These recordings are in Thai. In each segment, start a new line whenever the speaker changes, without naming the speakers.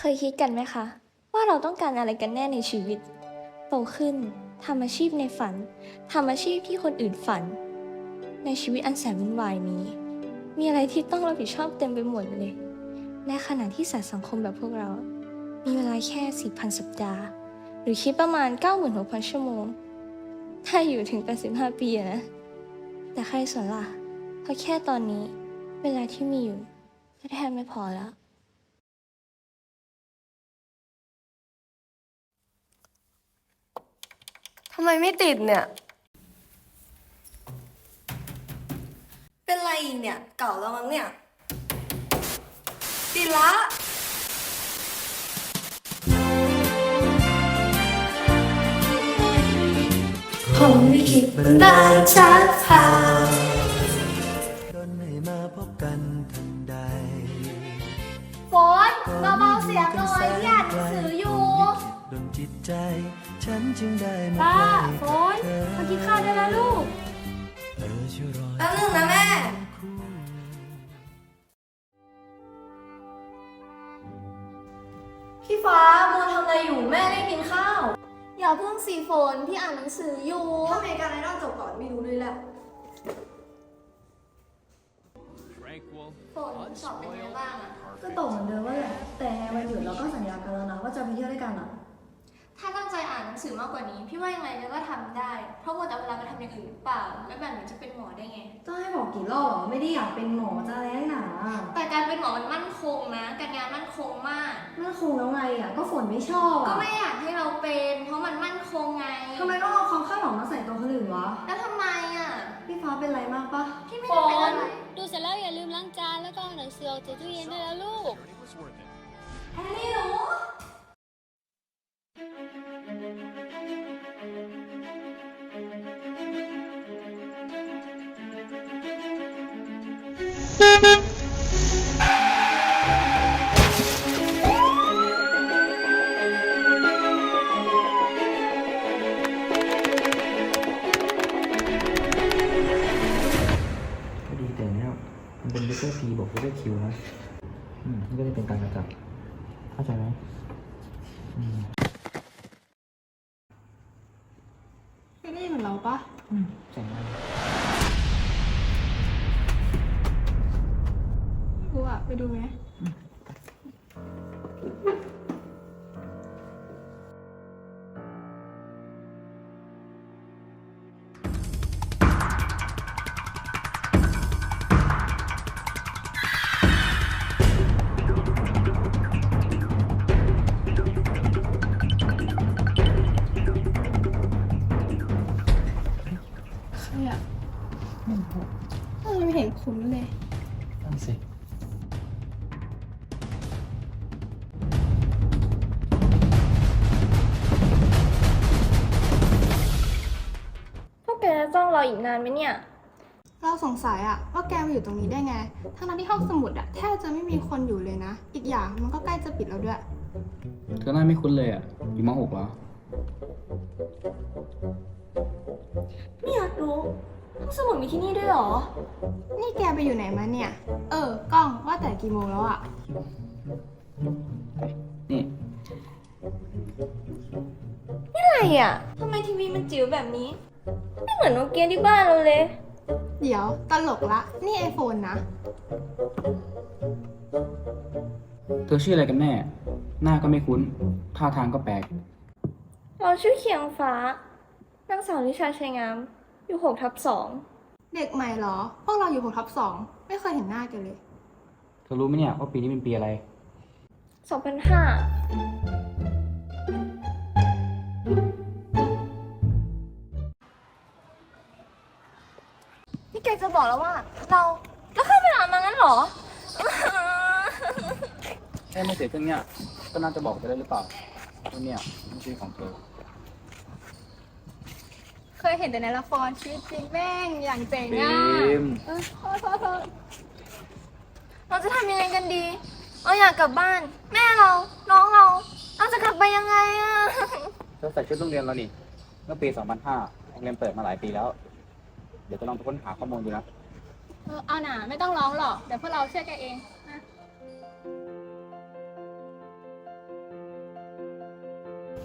เคยคิดกันไหมคะ ว่าเราต้องการอะไรกันแน่ในชีวิต โตขึ้นทำอาชีพในฝันทำอาชีพที่คนอื่นฝัน ในชีวิตอันแสนวุ่นวายนี้ มีอะไรที่ต้องรับผิดชอบเต็มไปหมดเลยในขณะที่สัตว์สังคมแบบพวกเรา มีเวลาแค่ 4,000 สัปดาห์ หรือคิดประมาณ 96,000 ชั่วโมง ถ้าอยู่ถึง 85 ปีนะ แต่ใครสนล่ะเพราะแค่ตอนนี้ เวลาที่มีอยู่ก็แทบไม่พอแล้ว
ทำไมไม่ติดเนี่ย
เป็นไรอีกเนี่ย เก่าแล้วมั้งเนี่ย ติดละ
ผมไม่คิดบ้าชักพา
ดนให้มาพบกันทันใด
ฝนเบาๆเสียงหน่อยที่อ่านหนังสืออยู่
ดนจิตใจ ฉันจึงได้มา
ป้า
ใก
ฝ
ล้
น
เธอ
มากินข้าวได้แล้วลูก
เธอช่วยรอ
แป๊บนึงนะแม่ พี่ฟ้าโมทำอะไรอยู่แม่ได้กินข้าว
อย่าเพิ่งสีฝนที่อ่านหนังสืออยู่
ถ้าเมการไอดอลจบก่อนไม่รู้เลยแหละ
ฝนสอบเป็นไงบ้างอะ
ก็ตกเหมือนเดิมว่าแหละแต่ในวันหยุดเราก็สัญญากันแล้วนะว่าจะไปเที่ยวด้วยกันอะ
ถ้าตั้ งใจอ่านหนังสือมากกว่านี้ พี่ว่ายังไงก็ทำได้ เพราะว่าแต่เวลาไปทำอย่างอื่นหรือเปล่า แล้วแบบนี้จะเป็นหมอได้ไง
ต้องให้บอกกี่รอบเหรอไม่ได้อยากเป็นหมอจะอะไรนักหนา
แต่การเป็นหมอมันมั่นคงนะ การงานมั่นคงมาก
นั่นคงแล้วไงอะก็ฝนไม่ชอบ
ก็
อะ
ไม่อยากให้เราเป็น เพราะมันมั่นคงไง
ทำไมต้องเอาความคาดหวังมาใส่ตัวคนอื่นวะ
แล้วทำไมอะ
พี่ฟ้าเป็นไรมากปะ
พี่ไม่ได้เป็นอะไร
ดูเสร็จแล้วอย่าลืมล้างจานแล้วก็เอาหนังสือออกจากตู้เย็นได้แล้วลูก
แฮร์รี่หนู
P บวก letter Q นะอืมนี่ก็จะเป็นการกระจับเข้าใจไหมอืม
ไม่ได้เหมือนเราปะ
อืมเจ๋งมาก
กูอะไปดูไหม
จะต้องรออีกนานไหมเนี่ย
เราสงสัยอะว่าแกมาอยู่ตรงนี้ได้ไง ทั้งนั้นที่ห้องสมุดอะแทบจะไม่มีคนอยู่เลยนะ อีกอย่างมันก็ใกล้จะปิดแล้วด้วย
เธอหน้าไม่คุ้นเลยอะ อยู่มหกเหรอ
ไม่อยากรู้ห้องสมุดมีที่นี่ด้วยเหรอ
นี่แกไปอยู่ไหนมาเนี่ย เออกล้องว่าแต่กี่โมงแล้วอะ
นี่
อะไรอะทำไมทีวีมันจิ๋วแบบนี้ ไม่เหมือนโนเกียที่บ้านเราเลย
เดี๋ยวตลกละ นี่ไอโฟนนะ
เธอชื่ออะไรกันแน่ หน้าก็ไม่คุ้น ท่าทางก็แปลก
เราชื่อเคียงฟ้านางสาวนิชาชัยงาม อยู่หกทับสอง
เด็กใหม่เหรอ พวกเราอยู่หกทับสองไม่เคยเห็นหน้ากันเลย
เธอรู้ไหมเนี่ยว่าปีนี้เป็นปีอะไร
สองพันห้า จะบอกแล้วว่า เราเราเข้าไปหามางั้นเหรอ
แค่ไม่เสร็จเครื่องเนี้ยก็น่าจะบอกไปได้หรือเปล่าว่าเนี่ยไม่ใช่ของเธอ
เคยเห็นแต่ในละครชีวิตจริงแม่งอย่างเจ๋ง
บี
อะ
ม
เออโทษโทษโทษ
เราจะทำยังไงกันดีเราอยากกลับบ้าน แม่เรา น้องเรา เราจะกลับไปยังไงอะ
เธอใส่ชุดโรงเรียนแล้วนี่ เมื่อปี 2005โรงเรียนเปิดมาหลายปีแล้ว เดี๋ยวจะลองไปค้นหาข้อมูลดูนะ
เออเอาหนาไม่ต้องร้องหรอก เดี๋ยวพวกเราเชื่อแกเองนะ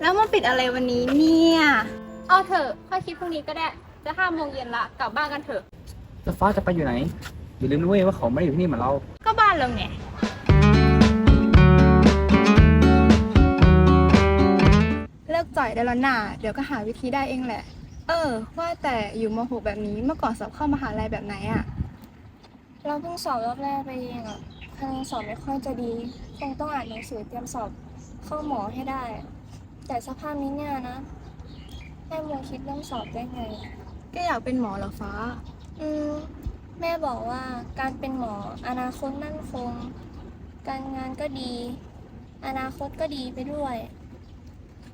แล้วมาปิดอะไรวันนี้เนี่ย เอาเถอะค่อยคิดพรุ่งนี้ก็ได้ จะห้าโมงเย็นละกลับบ้านกันเถอะ
แล้วฟ้าจะไปอยู่ไหน อย่าลืมนะเว้ยว่าเขาไม่ได้อยู่ที่นี่เหมือนเรา
ก็บ้านเราไง เลิกจ่อยได้แล้วน่าเดี๋ยวก็หาวิธีได้เองแหละ เออ ว่าแต่อยู่มหกแบบนี้เมื่อก่อนสอบเข้ามหาลัยแบบไหนอะ
เราเพิ่งสอบรอบแรกไปเองอะคะแนนสอบไม่ค่อยจะดี คงต้องอ่านหนังสือเตรียมสอบเข้าหมอให้ได้ แต่สภาพนี้เนี่ยนะ ให้โมคิดเรื่องสอบได้ไง
ก็อยากเป็นหมอเหรอฟ้า
อืม แม่บอกว่าการเป็นหมออนาคตมั่นคง การงานก็ดี อนาคตก็ดีไปด้วย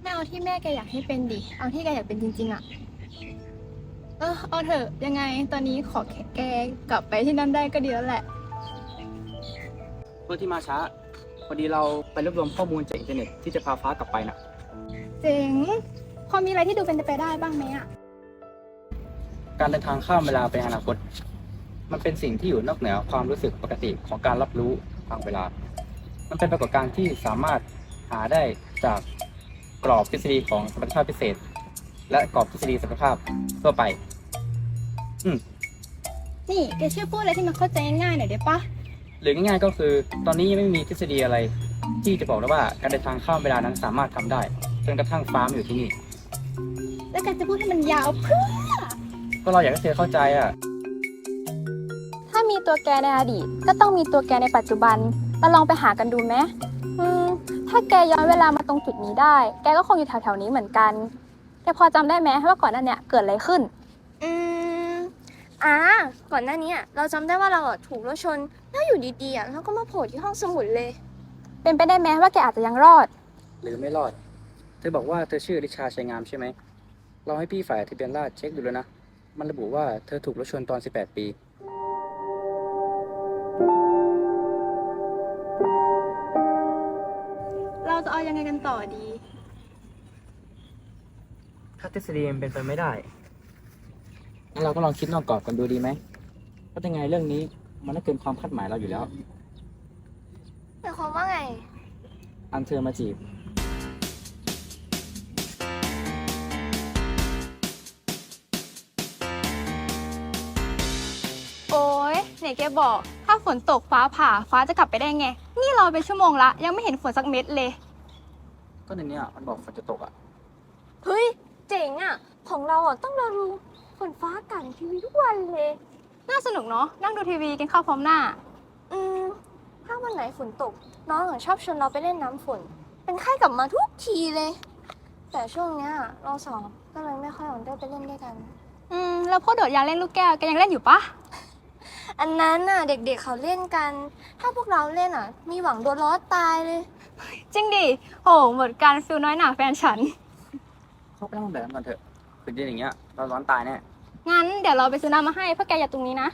ไม่เอาที่แม่แกอยากให้เป็นดิ เอาที่แกอยากเป็นจริงๆอะ เออเอาเถอะยังไงตอนนี้ขอแค่แกกลับไปที่นั่นได้ก็ดีแล้วแหละ
เพื่อที่มาช้า พอดีเราไปรวบรวมข้อมูลจากอินเทอร์เน็ตที่จะพาฟ้ากลับไปน่ะ
เจ๋งพอมีอะไรที่ดูเป็นไปได้บ้างไหมอะ
การเดินทางข้ามเวลาไปอนาคต มันเป็นสิ่งที่อยู่นอกเหนือความรู้สึกปกติของการรับรู้ทางเวลา มันเป็นปรากฏการณ์ที่สามารถหาได้จากกรอบทฤษฎีของสมรรถภาพพิเศษ และกรอบทฤษฎีสมรรถภาพทั่วไป
นี่แกช่วยพูดอะไรที่มันเข้าใจง่ายๆหน่อยได้ปะ
หรือง่ายๆก็คือ ตอนนี้ยังไม่มีทฤษฎีอะไร ที่จะบอกได้ว่าการเดินทางข้ามเวลานั้นสามารถทำได้จนกระทั่งฟ้ามาอยู่ที่นี่
แล้วแกจะพูดให้มันยาวเพื่อ
ก็เราอยากให้เธอเข้าใจอะ
ถ้ามีตัวแกในอดีต ก็ต้องมีตัวแกในปัจจุบันเราลองไปหากันดูไหมอืมถ้าแกย้อนเวลามาตรงจุดนี้ได้ แกก็คงอยู่แถวๆนี้เหมือนกัน แกพอจำได้ไหมว่าก่อนหน้าเนี้ยเกิดอะไรขึ้น
อืมอ่าก่อนหน้านี้อะเราจำได้ว่าเราอะถูกรถชน แล้วอยู่ดีๆอะเราก็มาโผล่ที่ห้องสมุดเลย
เป็นไปได้ไหมว่าแกอาจจะยังรอด
หรือไม่รอด เธอบอกว่าเธอชื่อริชาชัยงามใช่ไหม เราให้พี่ฝ่ายทะเบียนราษฎร์เช็คดูแล้วนะ มันระบุว่าเธอถูกรถชนตอน 18 ปี
เราจะเอายังไงกันต่อดี
ถ้าทฤษฎีมันเป็นไปไม่ได้งั้นเราก็ลองคิดนอกกรอบกันดูดีไหมเพราะยังไงเรื่องนี้มันก็เกินความคาดหมายเราอยู่แล้ว
หมายความว่าไง
อันเธอมาจีบ
โอ้ยไหนแกบอก ถ้าฝนตกฟ้าผ่าฟ้าจะกลับไปได้ไง นี่รอเป็นชั่วโมงละ ยังไม่เห็นฝนสักเม็ดเลย
ก็ในเนี้ยมันบอกฝนจะตกอะ
เฮ้ย เจ๋งอะของเราอะต้องรอดูฝนฟ้าอากาศในทีวีทุกวันเลย
น่าสนุกเนาะนั่งดูทีวีกินข้าวพร้อมหน้า
อืม ถ้าวันไหนฝนตก น้องอะชอบชวนเราไปเล่นน้ำฝน เป็นไข้กลับมาทุกทีเลย แต่ช่วงเนี้ยเราสองก็เลยไม่ค่อยออกได้ไปเล่นด้วยกัน
อืม แล้วพวกโดดยางเล่นลูกแก้วแกยังเล่นอยู่ปะ
อันนั้นน่ะเด็กๆเขาเล่นกัน ถ้าพวกเราเล่นอะ มีหวังโดนล้อตายเลย
จริงดิโหเหมือนการฟิลน้อยหนาแฟนฉัน
เข้าไปนั่งแบบนั้นก่อนเถอะคืนดีอย่างเงี้ยเราร้อนตายแน่
งั้นเดี๋ยวเราไปซื้อน้ำมาให้พวกแกอย่าตรงนี้นะ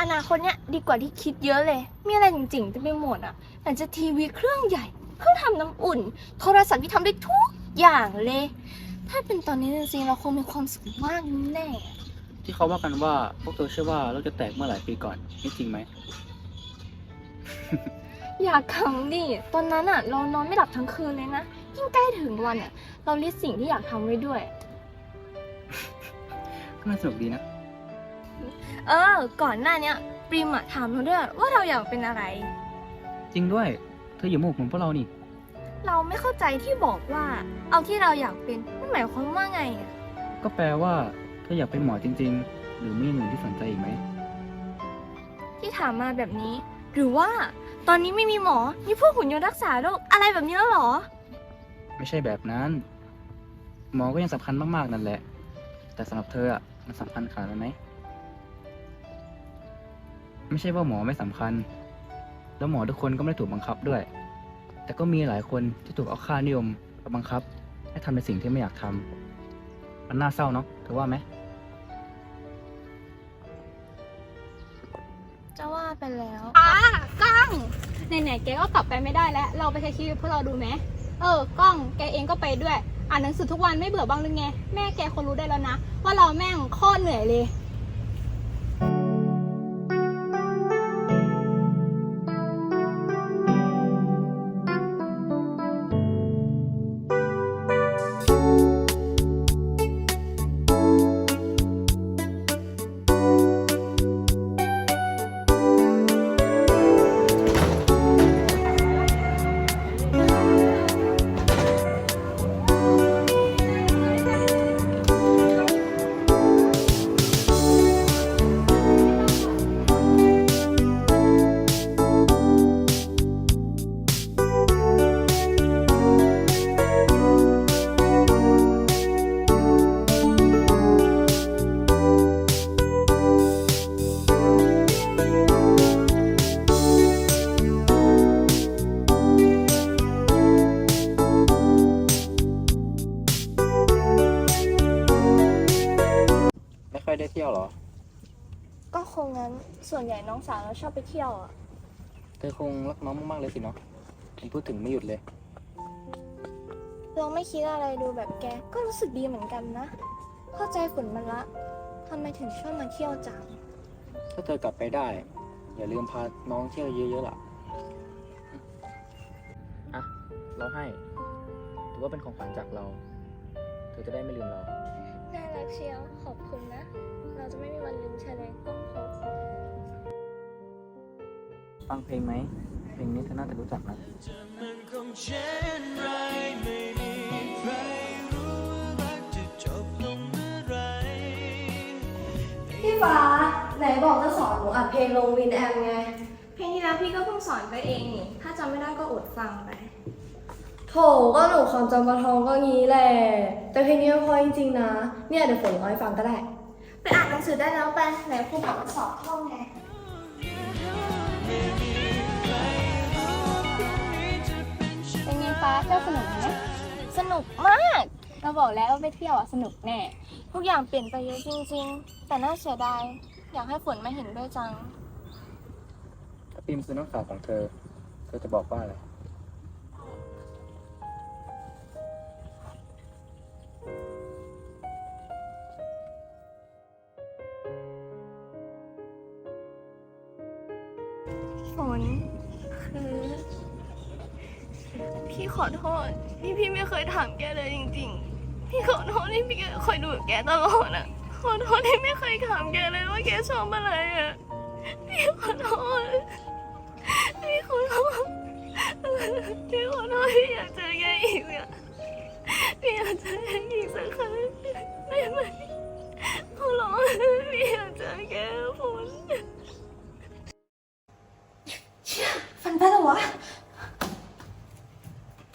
อนาคตเนี้ยดีกว่าที่คิดเยอะเลย มีอะไรจริงๆเต็มไปหมดอะแต่จะทีวีเครื่องใหญ่ เครื่องทำน้ำอุ่น โทรศัพท์ที่ทำได้ทุกอย่างเลย ถ้าเป็นตอนนี้จริงๆเราคงมีความสุขมากแน่
ที่เขาว่ากันว่าพวกเธอเชื่อว่าโลกจะแตกเมื่อหลายปีก่อนนี่จริงไหม
อยากขำดิ ตอนนั้นอะเรานอนไม่หลับทั้งคืนเลยนะ ยิ่งใกล้ถึงวันอะเราลิสต์สิ่งที่อยากทำไว้ด้วย
ก็น่าสนุกดีนะ
เออ ก่อนหน้าเนี้ยปริมอะถามเราด้วยว่าเราอยากเป็นอะไร
จริงด้วย เธออยู่หมู่เหมือนพวกเรานี่
เราไม่เข้าใจที่บอกว่า เอาที่เราอยากเป็นมันหมายความว่าไงอะ
ก็แปลว่า เธออยากเป็นหมอจริง ๆ หรือมีอย่างอื่นที่สนใจอีกไหม
ที่ถามมาแบบนี้ หรือว่า ตอนนี้ไม่มีหมอมีพวกหุ่นยนต์รักษาโรคอะไรแบบนี้แล้วเหรอ
ไม่ใช่แบบนั้น หมอก็ยังสำคัญมากๆนั่นแหละ แต่สำหรับเธออะมันสำคัญขนาดนั้นไหมไม่ใช่ว่าหมอไม่สำคัญ แล้วหมอทุกคนก็ไม่ได้ถูกบังคับด้วย แต่ก็มีหลายคนที่ถูกเอาค่านิยมมาบังคับ ให้ทำในสิ่งที่ไม่อยากทำมันน่าเศร้าเนาะเธอว่าไหม
จะว่าไปแล้ว
อะ ก้องไหนๆแกก็กลับไปไม่ได้แล้ว เราไปใช้ชีวิตพวกเราดูไหมเออก้องแกเองก็ไปด้วย อ่านหนังสือทุกวันไม่เบื่อบ้างหรือไง แม่แกคนรู้ได้แล้วนะ ว่าเราแม่งโคตรเหนื่อยเลย
ชอบไปเที่ยวอะ
เธอคงรักน้องมากๆเลยสิเนาะผมพูดถึงไม่หยุดเลย
ลองไม่คิดอะไรดูแบบแก ก็รู้สึกดีเหมือนกันนะ เข้าใจฝนมันละทำไมถึงชอบมาเที่ยวจัง
ถ้าเธอกลับไปได้ อย่าลืมพาน้องเที่ยวเยอะๆล่ะ อะ เราให้ ถือว่าเป็นของขวัญจากเรา เธอจะได้ไม่ลืมเรา
น่ารักเชียว ขอบคุณนะ เราจะไม่มีวันลืมเชลงก้องพบ
ฟังเพลงไหม เพลงนี้เธอน่าจะรู้จักนะ
มันคงเช่นไรไม่มีใครรู้ว่ารักจะจบลงเมื่อไหร
พี่ฟ้าไหนบอกจะสอนหนูอัดเพลงลงวินแอมไง
เพลงที่แล้วพี่ก็เพิ่งสอนไปเองนี่ ถ้าจำไม่ได้ก็อดฟังไป
โถก็หนูความจำปะทองก็งี้แหละ แต่เพลงนี้มันเพอจริงๆนะ เนี่ยเดี๋ยวฝนร้องให้ฟังก็ได้
ไปอ่านหนังสือได้แล้วไป ไหนครูบอกว่าสอบท่องไง
นุกมา
ก
เราบอกแล้วว่าไปเที่ยวอะสนุกแน่
ทุกอย่างเปลี่ยนไปเยอะจริง ๆ แต่น่าเสียดาย อยากให้ฝนมาเห็นด้วยจัง
ถ้าปิมคือน้องสาวของเธอ เธอจะบอกว่าอะไร
ฝนคือ พี่ขอโทษที่พี่ไม่เคยถามแกเลยจริง ๆ พี่ขอโทษที่พี่คอยดูแกตลอดอะขอโทษที่ไม่เคยถามแกเลยว่าแกชอบอะไรอะพี่ขอโทษพี่ขอโทษพี่ขอโทษพี่อยากเจอแกอีกอะพี่อยากเจอแกอีกสักครั้งได้ไหมขอร้องพี่อยากเจอแกฝน
ฟันไปแล้ววะ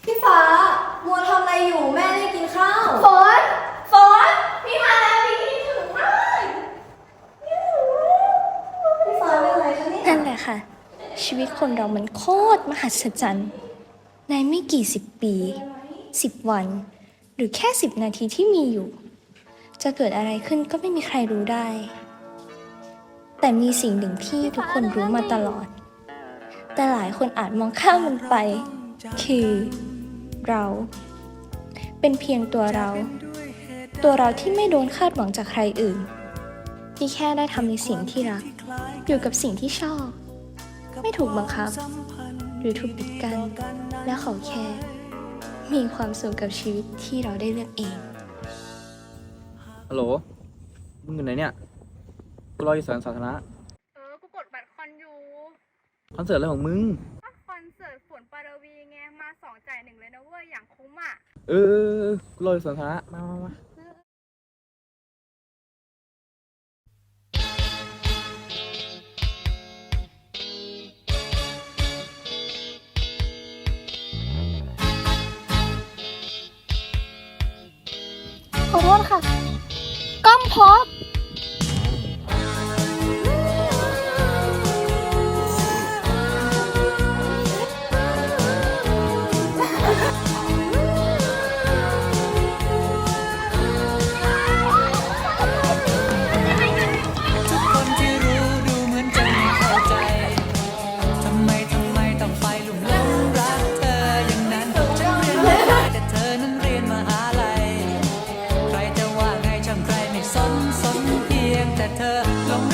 พี่ฟ้า มัวทำอะไรอยู่แม่ได้กินข้าว ฝน ฝน พี่มาแล้วพี่คิดถึงมากพี่ฟ้าเป็นอะไรคะเนี่ย
นั่นแหละค่ะ ชีวิต คนเรามันโคตรมหัศจรรย์ ในไม่กี่สิบปีสิบวัน หรือแค่สิบนาทีที่มีอยู่ จะเกิดอะไรขึ้นก็ไม่มีใครรู้ได้ แต่มีสิ่งหนึ่งที่ทุกคนรู้มาตลอด แต่หลายคนอาจมองข้ามมันไป คือ เรา เป็นเพียงตัวเรา ตัวเราที่ไม่โดนคาดหวังจากใครอื่นที่แค่ได้ทำในสิ่งที่รัก อยู่กับสิ่งที่ชอบ ถูกบังคับ หรือถูกปิดกั้นและขอแค่ มีความสุขกับชีวิตที่เราได้เลือกเอง
ฮัลโหล มึงอยู่ไหนเนี่ย กูรออยู่สวนสาธารณะ
เออ กูกดบัตรคอนอยู่
คอนเสิร์ตอะไรของมึง
ก็คอนเสิร์ตฝนปารวีไง มาสองจ่ายหนึ่งเลยนะเว้ย อย่างคุ้มอะ
เออเออเออกูรออยู่สวนสาธารณะ มามามา
ขอโทษค่ะกล้องพบ
สนสนเพียงแต่เธอลง